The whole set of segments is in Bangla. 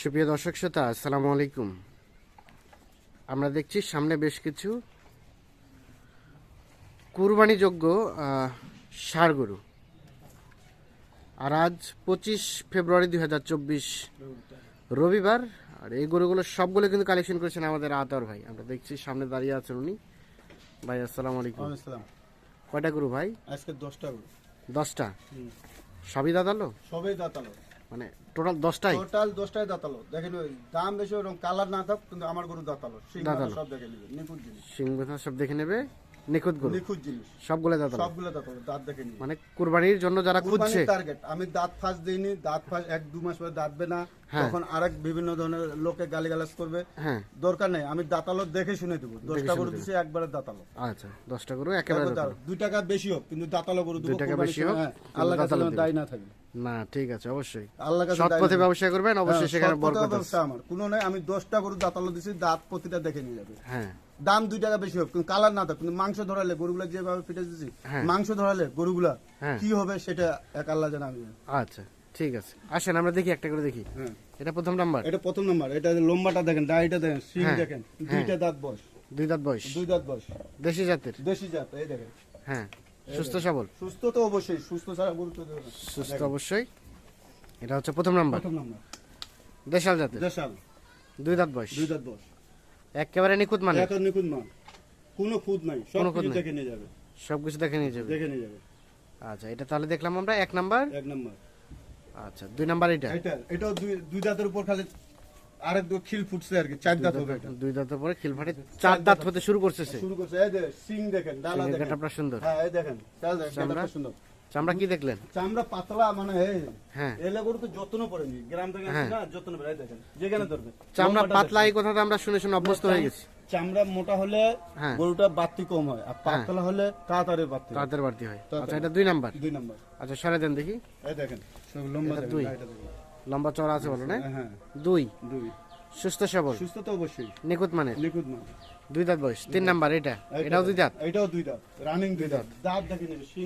সুপ্রিয় দর্শক শ্রোতা আসসালামু আলাইকুম। আমরা দেখছি সামনে বেশ কিছু কুরবানিযোগ্য ষাঁড় গরু। আর আজ পঁচিশ ফেব্রুয়ারি দুই হাজার চব্বিশ রবিবার আর এই গরুগুলো সবগুলো কিন্তু কালেকশন করেছেন আমাদের আতর ভাই। আমরা দেখছি সামনে দাঁড়িয়ে আছেন উনি। ভাই আসসালামু আলাইকুম। কয়টা গরু ভাই? আজকে দশটা গরু। দশটা। সবই দাদালো সবই দাঁতালো। মানে টোটাল দশটাই? টোটাল দশটাই দাঁতালো। দেখেন দাম বেশি ওরকম কালার না থাক কিন্তু আমার গরু দাঁতালো। দাঁতালো। সব দেখে নেবে নিখুঁত জিনিস। সিং সব দেখে নেবে। নিখুঁত গরু? নিখুঁত জিনিস। সবগুলো দাদালো সবগুলো দাঁত দেখে নিবে মানে কুরবানির জন্য যারা খুঁজছে? টার্গেট আমি দাঁত ফাঁস দিইনি দাঁত ফাঁস এক দু মাস পরে দাঁতবে না। হ্যাঁ। তখন আরেক বিভিন্ন ধরনের লোকে গালিগালাজ করবে। হ্যাঁ। দরকার নেই আমি দাঁতালো দেখে শুনে দেবো। দশটা গরু। দিছি একবারে দাঁতালো আচ্ছা দশটা গরু একেবারে। দুই টাকা বেশি হোক কিন্তু দাঁতালো গরু দুই টাকা বেশি হোক, হ্যাঁ, আল্লাহ কাছে দায় না থাকে। না ঠিক আছে অবশ্যই। আল্লাহ কাছে সৎ পথে ব্যবসা করবেন অবশ্যই সেখানে বরকত আছে। আমার। কোনো নাই আমি দশটা গরু দাঁতালো দিছি দাঁত প্রতিটা দেখে নিয়ে যাবে। হ্যাঁ। দাম দুই টাকা বেশি হোক কিন্তু কালার না থাক কিন্তু মাংস ধরালে গরুগুলা যেভাবে ফিটে দিছি হ্যাঁ। মাংস ধরালে গরুগুলা হ্যাঁ। কি হবে সেটা এক আল্লাহ জানা আমি আচ্ছা ঠিক আছে। আসেন আমরা দেখি একটা করে দেখি। হ্যাঁ। এটা প্রথম নাম্বার? এটা প্রথম নাম্বার এটা লম্বাটা দেখেন ডাইটা দেখেন সিং দেখেন। দুইটা দাঁত বয়স। দুই দাঁত বয়স? দুই দাঁত বয়স। দেশি জাতের? দেশি জাত এই দেখেন। হ্যাঁ সুস্থ সবল? সুস্থ তো অবশ্যই সুস্থ ছাড়া গরু তো সুস্থ অবশ্যই। এটা হচ্ছে প্রথম নাম্বার? প্রথম নাম্বার। দেশাল জাতের? দেশাল। দুই দাঁত বয়স? দুই দাঁত বয়স। একেবারে নিখুঁত মানে এত নিখুঁত মান। কোনো খুঁত নাই সব কোনো খুঁত কিছু নাই। দেখে নিয়ে যাবে। সবকিছু দেখে নিয়ে যাবে? দেখে নিয়ে যাবে। আচ্ছা এটা তাহলে দেখলাম আমরা এক নাম্বার? এক নাম্বার। আচ্ছা দুই নাম্বার এটা? এটা এটাও দুই দুই দাঁতের উপর খালি আরেক দু খিল ফুটছে আর কি চার দাঁত হবে এটা। দুই দাঁতের পরে খিল ফাটে চার দাঁত হতে শুরু করছে শুরু করছে এই যে সিং দেখেন ডালা সিংহের দেখেন। গেটআপটা সুন্দর। হ্যাঁ এই দেখেন চাল দেখেন চামড়া? গেটআপটা সুন্দর। চামড়া কি দেখলেন? চামড়া পাতলা মানে হ্যাঁ। এলে গরু তো যত্ন পড়েনি। গ্রাম থেকে হ্যাঁ। না যত্ন পড়ে দেখেন যেখানে ধরবে। চামড়া পাতলা এই কথাটা আমরা শুনে শুনে অভ্যস্ত হয়ে গেছি। চামড়া মোটা হলে হ্যাঁ। গরুটা বাড়তি কম হয় আর পাতলা হলে তাড়াতাড়ি বাড়তি হয়। তাড়াতাড়ি বাড়তি হয়। আচ্ছা এটা দুই নাম্বার? দুই নম্বর। আচ্ছা সরে দেন দেখি। এই দেখেন সব লম্বা দুই। লম্বা চড়া আছে বলো না? হ্যাঁ। দুই। দুই। সুস্থ সবল। সুস্থ তো অবশ্যই। নিখুঁত মানের। লিকুইড না দুই দাঁত বয়স তিন নাম্বার এটা? এটাও দুই দাঁত? এটাও দুই দাঁত। রানিং দুই দাঁত। দাঁত। দেখে সিং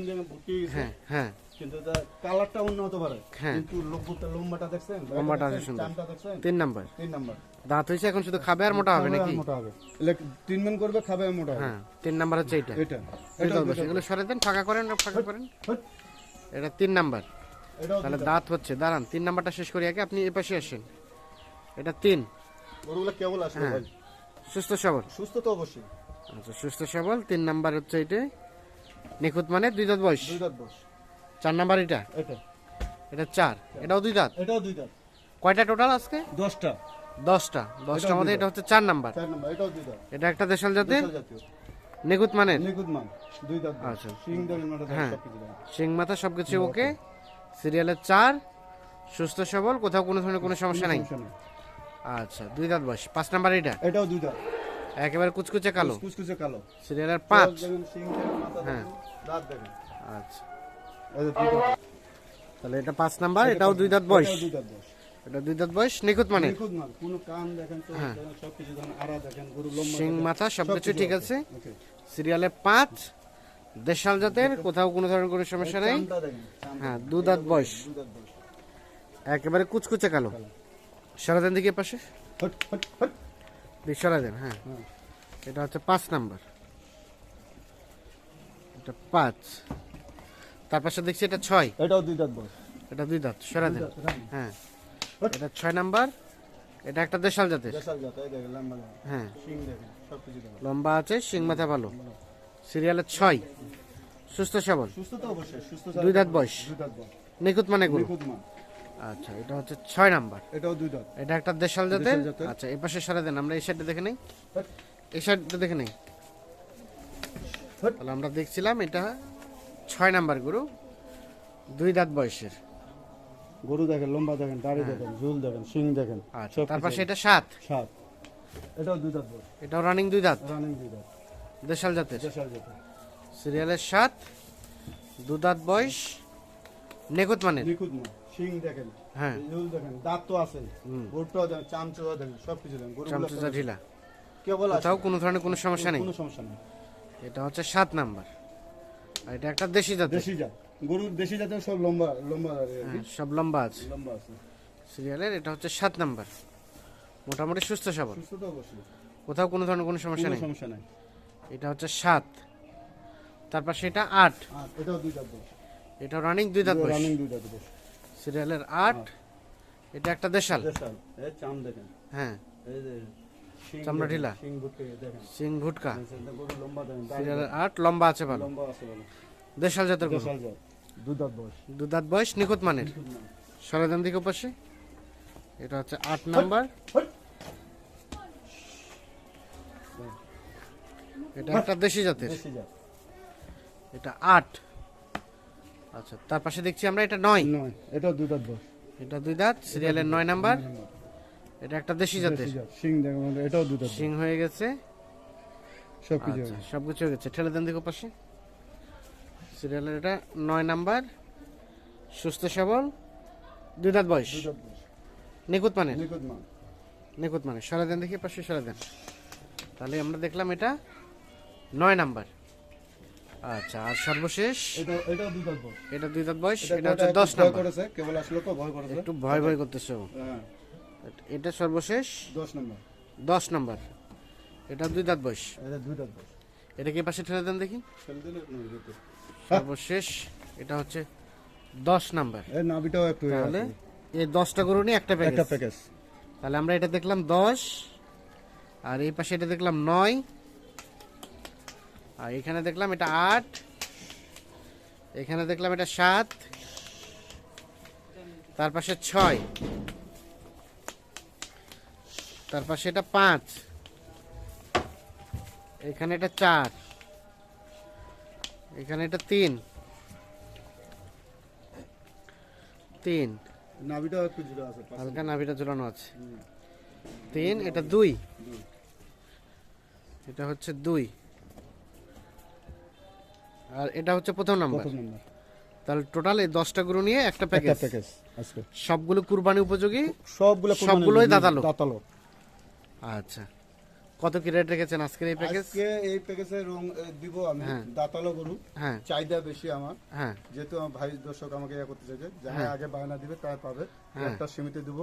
হ্যাঁ হ্যাঁ। কিন্তু কালারটা অন্য হতে পারে। হ্যাঁ। কিন্তু লম্বটা লম্বাটা দেখছেন? লম্বাটা আছে সুন্দর। তিন নাম্বার। তিন নাম্বার। দাঁত হয়েছে এখন শুধু খাবে আর মোটা হবে নাকি? মোটা হবে। ট্রিটমেন্ট করবে খাবে আর মোটা হবে। হ্যাঁ তিন নাম্বার হচ্ছে এটা। এটা এটাও এগুলো সরে দেন ফাঁকা করেন ফাঁকা করেন। এটা তিন নাম্বার। তাহলে দাঁত। হচ্ছে দাঁড়ান তিন নাম্বারটা শেষ করি আগে আপনি এ পাশে আসেন। এটা তিন। গরুগুলো কেবল আসবে হ্যাঁ। ভাই সুস্থ সবল। সুস্থ তো অবশ্যই। আচ্ছা সুস্থ সবল তিন নাম্বার হচ্ছে এটা। নিখুঁত মানে দুই দাঁত বয়স? দুই দাঁত বস চার নাম্বার এটা? এটা। এটা চার। এটাও দুই দাঁত? এটাও দুই দাঁত। কয়টা টোটাল আজকে? দশটা। দশটা। দশটার মধ্যে এটা হচ্ছে চার নাম্বার। চার নম্বর এটাও দুই দাঁত। এটা একটা দেশাল জাতের? দেশাল নিখুঁত মানে নিখুঁত মান। দুই দাঁত আচ্ছা। শিং মাথা হ্যাঁ। সবকিছু মাথা সবকিছু ওকে। সিরিয়ালের চার। সুস্থ সবল কোথাও কোনো ধরনের কোনো সমস্যা নেই। আচ্ছা দুই দাঁত বয়স। পাঁচ নাম্বার এটা এটাও দুই দাঁত। একেবারে কুচকুচে কালো? কুচকুচে কালো। সিরিয়ালের পাঁচ? হ্যাঁ। দাঁত দেখেন। আচ্ছা। তাহলে এটা পাঁচ নাম্বার এটাও দুই দাঁত বয়স। এটা দুই দাঁত বয়স নিখুঁত মানে? মান কোনো কান দেখেন চোখ দেখেন সবকিছু দেখেন গরু লম্বা শিং মাথা সবকিছু ঠিক আছে। সিরিয়ালে পাঁচ দেশাল জাতের কোথাও কোনো ধরনের কোনো সমস্যা নেই। হ্যাঁ দু দাঁত বয়স। দুই দাঁত বয়স। একেবারে কুচকুচে কালো। সরা দেন দিকে পাশে? সরা দেন হ্যাঁ। হ্যাঁ। এটা হচ্ছে পাঁচ নাম্বার। এটা পাঁচ। তার পাশে দেখছি এটা ছয়। এটাও দুই দাঁত বয়স এটা দুই দাঁত সরা দেন হ্যাঁ। এটা ছয় নাম্বার। এটা একটা দেশাল জাতের। হ্যাঁ। লম্বা আছে শিং মাথা ভালো। সিরিয়ালের ছয়। সুস্থ সবল। দুই দাঁত বয়স। নিখুঁত মানে মান। আচ্ছা এটা হচ্ছে ছয় নাম্বার। এটাও দুই দাঁত। এটা একটা দেশাল জাতের? আচ্ছা এই পাশে সরে দেন আমরা এই সাইডটা দেখে নেই। এই সাইডটা দেখে নেই। তাহলে আমরা দেখছিলাম এটা ছয় নাম্বার গরু দুই দাঁত বয়সের। গরু দেখেন লম্বা দেখেন দাড়ি দেখেন ঝুল দেখেন শিং দেখেন আচ্ছা সব তার পাশে এটা সাত। সাত। এটাও দুই দাঁত এটাও রানিং দুই দাঁত। রানিং দুই দাঁত। দেশাল জাতের। দেশাল জাত। সিরিয়ালের সাত দু দাঁত বয়স নেকুত মানের। নিখুঁত মান শিং দেখেন হ্যাঁ। ঝুল দেখেন দাঁত তো আছে হুম। দেখেন চামচুয়া দেখেন সবকিছু দেখেন গরুগুলো ঢিলা। কেবল আসে। কোনো ধরনের কোনো সমস্যা নেই। কোনো সমস্যা নেই। এটা হচ্ছে সাত নাম্বার। আর এটা একটা দেশি জাতের। দেশি জাত। গরুর দেশি জাতের সব লম্বা লম্বা হ্যাঁ, সব লম্বা আছে। লম্বা আছে। সিরিয়ালের এটা হচ্ছে সাত নাম্বার। মোটামুটি সুস্থ সবল। সুস্থ তো অবশ্যই। কোথাও কোনো ধরনের কোনো সমস্যা নেই। সমস্যা নাই। এটা হচ্ছে সাত। তারপর সেটা আট। এটাও দুই দাঁত এটা রানিং দুই দাঁত রানিং দুই দাঁত সিরিয়ালের আট এটা একটা দেশাল। দেশাল এই চাম দেখেন। হ্যাঁ। চামড়া ঢিলা। সিং ভুটকা সিরিয়ালের আট লম্বা আছে ভালো। দেশাল জাতের গরু। দুই বয়স। নিখুঁত মানের। সরদান দিকে পাশে এটা হচ্ছে আট নাম্বার। এটা একটা দেশি জাতের। দেশি জাত। এটা আট। আচ্ছা তার পাশে দেখছি আমরা এটা নয়। নয় এটাও দুই দাঁত এটা দুই দাঁত সিরিয়ালের নয় নাম্বার। এটা একটা দেশি জাতের। দেশি জাত শিং এটাও দুই দাঁত সিং হয়ে গেছে। সব কিছু আচ্ছা সব কিছু হয়ে গেছে। ঠেলে দেন দিকে পাশে। সিরিয়ালের এটা নয় নাম্বার। সুস্থ সবল। দুই দাঁত বয়স। নিখুঁত মানের? নিখুঁত মান নিখুঁত মানে সরা দেন দেখি পাশে সরা দেন। তাহলে আমরা দেখলাম এটা নয় নাম্বার। আচ্ছা আর সর্বশেষ? এটা দুই দাঁত বয়স। এটা দুই দাঁত বয়স এটা এটা হচ্ছে নাম্বার। করেছে কেবল আসলো তো ভয় করেছে। একটু ভয় ভয় করতেছে। হ্যাঁ। এটা সর্বশেষ? দশ নম্বর। এটা দুই দাঁত বয়স। এটা দুই দাঁত বয়স। এটা কি পাশে ঠেলে দেন দেখি। সর্বশেষ এটা হচ্ছে দশ নাম্বার। এই নাভিটাও একটু তাহলে এই দশটা গরু নিয়ে একটা একটা প্যাকেজ তাহলে আমরা এটা দেখলাম দশ আর এই পাশে এটা দেখলাম নয়। আর এখানে দেখলাম এটা আট এখানে দেখলাম এটা সাত তার পাশে ছয় তার পাশে এটা পাঁচ এখানে এটা চার এখানে এটা তিন তিন। একটু আছে হালকা নাভিটা ঝুলানো আছে। তিন এটা দুই। এটা হচ্ছে দুই। আর এটা হচ্ছে প্রথম নাম্বার। প্রথম নম্বর। তাহলে টোটাল এই দশটা গরু নিয়ে একটা প্যাকেজ প্যাকেজ আজকে। সবগুলো কুরবানি উপযোগী? সবগুলো সবগুলোই দাঁতালো? দাঁতালো আচ্ছা। কত কি রেট রেখেছেন আজকের এই প্যাকেজ আজকে এই প্যাকেজে রং এ, দিব আমি হ্যাঁ। দাঁতালো গরু। হ্যাঁ। চাহিদা বেশি আমার। হ্যাঁ। যেহেতু আমার ভাই দর্শক আমাকে ইয়ে করতে চাইছে যারা হ্যাঁ। আগে বায়না দিবে তাই পাবে। হ্যাঁ। একটা সীমিত দিব।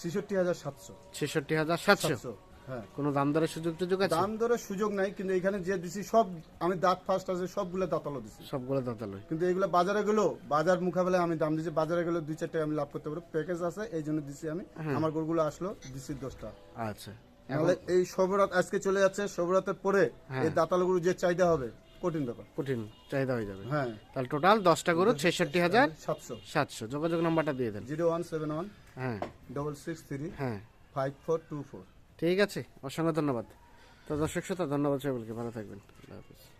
ছেষট্টি হাজার সাতশো। ছেষট্টি হাজার সাতশো। হ্যাঁ কোনো দাম দরের সুযোগ টুযোগ আছে? দাম দরের সুযোগ নাই কিন্তু এখানে যে দিছি সব আমি দাঁত ফার্স্ট আছে সবগুলো দাঁতালো দিছি। সবগুলো দাঁতালো কিন্তু এগুলো বাজারে গেলেও বাজার মোকাবেলায় আমি দাম দিচ্ছি বাজারে গেলেও দুই চারটে আমি লাভ করতে পারব। প্যাকেজ আছে এই জন্য দিছি আমি। আমার গরুগুলো আসলো দিছি দশটা। আচ্ছা। তাহলে এই সবরাত আজকে চলে যাচ্ছে সবরাতের পরে হ্যাঁ। এই দাঁতালো গরু যে চাহিদা হবে কঠিন ব্যাপার। কঠিন চাহিদা হয়ে যাবে। হ্যাঁ। তাহলে টোটাল দশটা গরু ছেষট্টি হাজার সাতশো। সাতশো। যোগাযোগ নাম্বারটা দিয়ে দেন। জিরো ওয়ান সেভেন ওয়ান হ্যাঁ। ডবল সিক্স থ্রি হ্যাঁ। Five four two four. ঠিক আছে? অসংখ্য ধন্যবাদ। তো দর্শক শ্রোতা ধন্যবাদ সকলকে। ভালো থাকবেন। আল্লাহ হাফিজ।